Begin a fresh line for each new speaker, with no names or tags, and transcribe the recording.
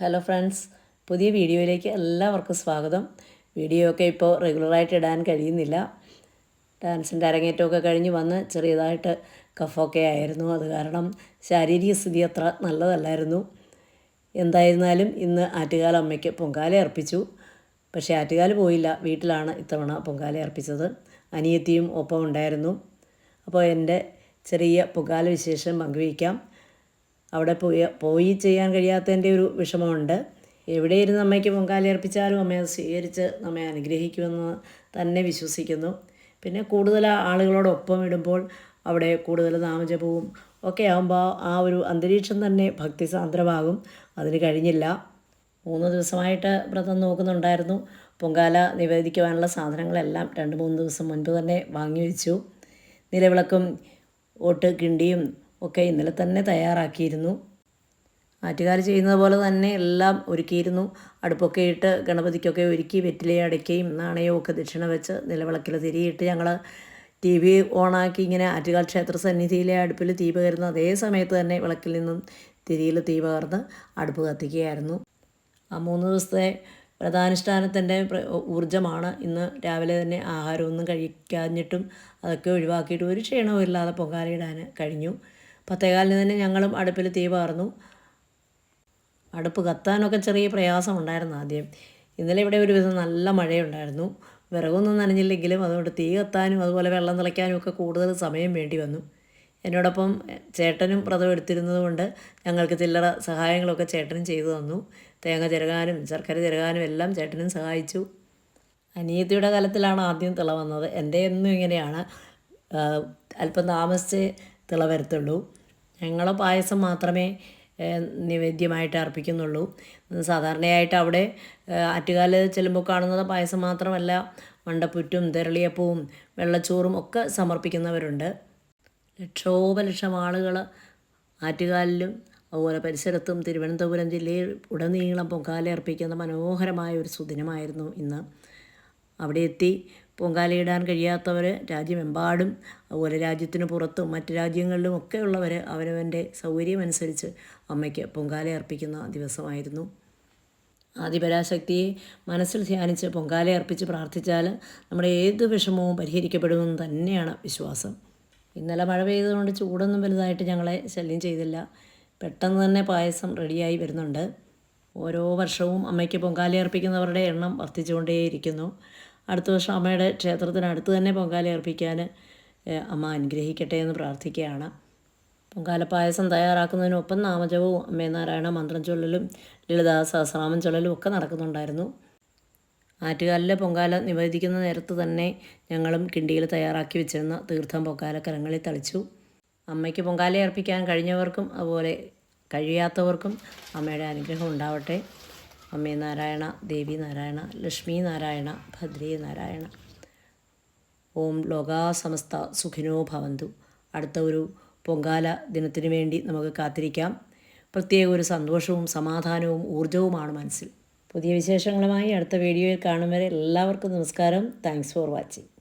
Hello friends പുതിയ വീഡിയോയിലേക്ക് എല്ലാവർക്കും സ്വാഗതം. വീഡിയോ ഒക്കെ ഇപ്പോൾ റെഗുലറായിട്ട് ഇടാൻ കഴിയുന്നില്ല. ഡാൻസിന്റെ അരങ്ങേറ്റമൊക്കെ കഴിഞ്ഞ് വന്ന് ചെറിയതായിട്ട് കഫൊക്കെ ആയിരുന്നു. അത് കാരണം ശാരീരിക സ്ഥിതി അത്ര നല്ലതല്ലായിരുന്നു. എന്തായിരുന്നാലും ഇന്ന് ആറ്റുകാല അമ്മയ്ക്ക് പൊങ്കാല അർപ്പിച്ചു. പക്ഷേ ആറ്റുകാല പോയില്ല. വീട്ടിലാണ് ഇത്തവണ പൊങ്കാല അർപ്പിച്ചത്. അനിയത്തിയും ഒപ്പം ഉണ്ടായിരുന്നു. അപ്പോൾ എന്റെ ചെറിയ പൊങ്കാല വിശേഷം പങ്കുവയ്ക്കാം. അവിടെ പോയി പോയി ചെയ്യാൻ കഴിയാത്തതിന്റെ ഒരു വിഷമമുണ്ട്. എവിടെ ഇരുന്ന് അമ്മയ്ക്ക് പൊങ്കാലയർപ്പിച്ചാലും അമ്മയെ സ്വീകരിച്ച് നമ്മെ അനുഗ്രഹിക്കുമെന്ന് തന്നെ വിശ്വസിക്കുന്നു. പിന്നെ കൂടുതൽ ആളുകളോടൊപ്പം ഇടുമ്പോൾ അവിടെ കൂടുതൽ നാമജപവും ഒക്കെ ആകുമ്പോൾ ആ ഒരു അന്തരീക്ഷം തന്നെ ഭക്തിസാന്ദ്രമാകും. അതിന് കഴിഞ്ഞില്ല. മൂന്ന് ദിവസമായിട്ട് വ്രതം നോക്കുന്നുണ്ടായിരുന്നു. പൊങ്കാല നിവേദിക്കുവാനുള്ള സാധനങ്ങളെല്ലാം രണ്ട് മൂന്ന് ദിവസം മുൻപ് തന്നെ വാങ്ങി വെച്ചു. നിലവിളക്കും ഓട്ട് കിണ്ടിയും ഒക്കെ ഇന്നലെ തന്നെ തയ്യാറാക്കിയിരുന്നു. ആറ്റുകാർ ചെയ്യുന്നത് പോലെ തന്നെ എല്ലാം ഒരുക്കിയിരുന്നു. അടുപ്പൊക്കെ ഇട്ട് ഗണപതിക്കൊക്കെ ഒരുക്കി വെറ്റിലയെ അടയ്ക്കുകയും നാണയവും ഒക്കെ ദക്ഷിണ വെച്ച് നിലവിളക്കിൽ തിരിയിട്ട് ഞങ്ങൾ ടി വി ഓണാക്കി ഇങ്ങനെ ആറ്റുകാൽ ക്ഷേത്ര സന്നിധിയിലെ അടുപ്പിൽ തീ പകരുന്ന അതേ സമയത്ത് തന്നെ വിളക്കിൽ നിന്നും തിരിയിൽ തീ പകർന്ന് അടുപ്പ് കത്തിക്കുകയായിരുന്നു. ആ മൂന്ന് ദിവസത്തെ വ്രതാനുഷ്ഠാനത്തിന്റെ ഊർജമാണ് ഇന്ന് രാവിലെ തന്നെ ആഹാരമൊന്നും കഴിക്കാഞ്ഞിട്ടും അതൊക്കെ ഒഴിവാക്കിയിട്ട് ഒരു ക്ഷീണവും ഇല്ലാതെ പൊങ്കാലയിടാൻ കഴിഞ്ഞു. പത്തേകാലിന് തന്നെ ഞങ്ങളും അടുപ്പിൽ തീ പാർന്നു. അടുപ്പ് കത്താനൊക്കെ ചെറിയ പ്രയാസം ഉണ്ടായിരുന്നു ആദ്യം. ഇന്നലെ ഇവിടെ ഒരു വിധം നല്ല മഴയുണ്ടായിരുന്നു. വിറകൊന്നും നനഞ്ഞില്ലെങ്കിലും അതുകൊണ്ട് തീ കത്താനും അതുപോലെ വെള്ളം തിളയ്ക്കാനും ഒക്കെ കൂടുതൽ സമയം വേണ്ടി വന്നു. എന്നോടൊപ്പം ചേട്ടനും വ്രതം എടുത്തിരുന്നത് കൊണ്ട് ഞങ്ങൾക്ക് ചില്ലറ സഹായങ്ങളൊക്കെ ചേട്ടനും ചെയ്തു തന്നു. തേങ്ങ ചിരകാനും ശർക്കര ചിരകാനും എല്ലാം ചേട്ടനും സഹായിച്ചു. അനിയത്തിയുടെ കാലത്തിലാണ് ആദ്യം തിള വന്നത്. എന്റെ എന്നും ഇങ്ങനെയാണ്. അല്പം താമസിച്ച് തിള വരത്തുള്ളൂ. ഞങ്ങൾ പായസം മാത്രമേ നിവേദ്യമായിട്ട് അർപ്പിക്കുന്നുള്ളൂ. സാധാരണയായിട്ട് അവിടെ ആറ്റുകാൽ ചെല്ലുമ്പോൾ കാണുന്നത് പായസം മാത്രമല്ല മണ്ടപ്പുറ്റും തെരളിയപ്പവും വെള്ളച്ചോറും ഒക്കെ സമർപ്പിക്കുന്നവരുണ്ട്. ലക്ഷോപലക്ഷം ആളുകൾ ആറ്റുകാലിലും അതുപോലെ പരിസരത്തും തിരുവനന്തപുരം ജില്ലയിൽ ഉടനീളം പൊങ്കാല അർപ്പിക്കുന്ന മനോഹരമായ ഒരു സുദിനമായിരുന്നു ഇന്ന്. അവിടെ എത്തി പൊങ്കാലയിടാൻ കഴിയാത്തവർ രാജ്യമെമ്പാടും അതുപോലെ രാജ്യത്തിന് പുറത്തും മറ്റ് രാജ്യങ്ങളിലും ഒക്കെ ഉള്ളവർ അവരവന്റെ സൗകര്യമനുസരിച്ച് അമ്മയ്ക്ക് പൊങ്കാല അർപ്പിക്കുന്ന ദിവസമായിരുന്നു. ആദിപരാശക്തിയെ മനസ്സിൽ ധ്യാനിച്ച് പൊങ്കാല അർപ്പിച്ച് പ്രാർത്ഥിച്ചാൽ നമ്മുടെ ഏത് വിഷമവും പരിഹരിക്കപ്പെടുമെന്ന് തന്നെയാണ് വിശ്വാസം. ഇന്നലെ മഴ പെയ്തതുകൊണ്ട് ചൂടൊന്നും വലുതായിട്ട് ഞങ്ങളെ ശല്യം ചെയ്തില്ല. പെട്ടെന്ന് തന്നെ പായസം റെഡിയായി വരുന്നുണ്ട്. ഓരോ വർഷവും അമ്മയ്ക്ക് പൊങ്കാല അർപ്പിക്കുന്നവരുടെ എണ്ണം വർദ്ധിച്ചുകൊണ്ടേയിരിക്കുന്നു. അടുത്ത വർഷം അമ്മയുടെ ക്ഷേത്രത്തിനടുത്ത് തന്നെ പൊങ്കാല അർപ്പിക്കാൻ അമ്മ അനുഗ്രഹിക്കട്ടെ എന്ന് പ്രാർത്ഥിക്കുകയാണ്. പൊങ്കാല പായസം തയ്യാറാക്കുന്നതിനൊപ്പം നാമജപവും അമ്മേ നാരായണ മന്ത്രം ചൊല്ലലും ലളിതാ സഹസ്രാമം ചൊല്ലലും ഒക്കെ നടക്കുന്നുണ്ടായിരുന്നു. ആറ്റുകാലിലെ പൊങ്കാല നിവേദിക്കുന്ന നേരത്ത് തന്നെ ഞങ്ങളും കിണ്ടിയിൽ തയ്യാറാക്കി വെച്ചിരുന്ന തീർത്ഥം പൊങ്കാല കരങ്ങളിൽ തളിച്ചു. അമ്മയ്ക്ക് പൊങ്കാല അർപ്പിക്കാൻ കഴിഞ്ഞവർക്കും അതുപോലെ കഴിയാത്തവർക്കും അമ്മയുടെ അനുഗ്രഹം ഉണ്ടാവട്ടെ. അമ്മേ നാരായണ ദേവി നാരായണ ലക്ഷ്മി നാരായണ ഭദ്രേ നാരായണ ഓം ലോകാസമസ്ത സുഖിനോ ഭവന്തു. അടുത്ത ഒരു പൊങ്കാല ദിനത്തിന് വേണ്ടി നമുക്ക് കാത്തിരിക്കാം. പ്രത്യേക ഒരു സന്തോഷവും സമാധാനവും ഊർജവുമാണ് മനസ്സിൽ. പുതിയ വിശേഷങ്ങളുമായി അടുത്ത വീഡിയോയിൽ കാണും വരെ എല്ലാവർക്കും നമസ്കാരം. Thanks for watching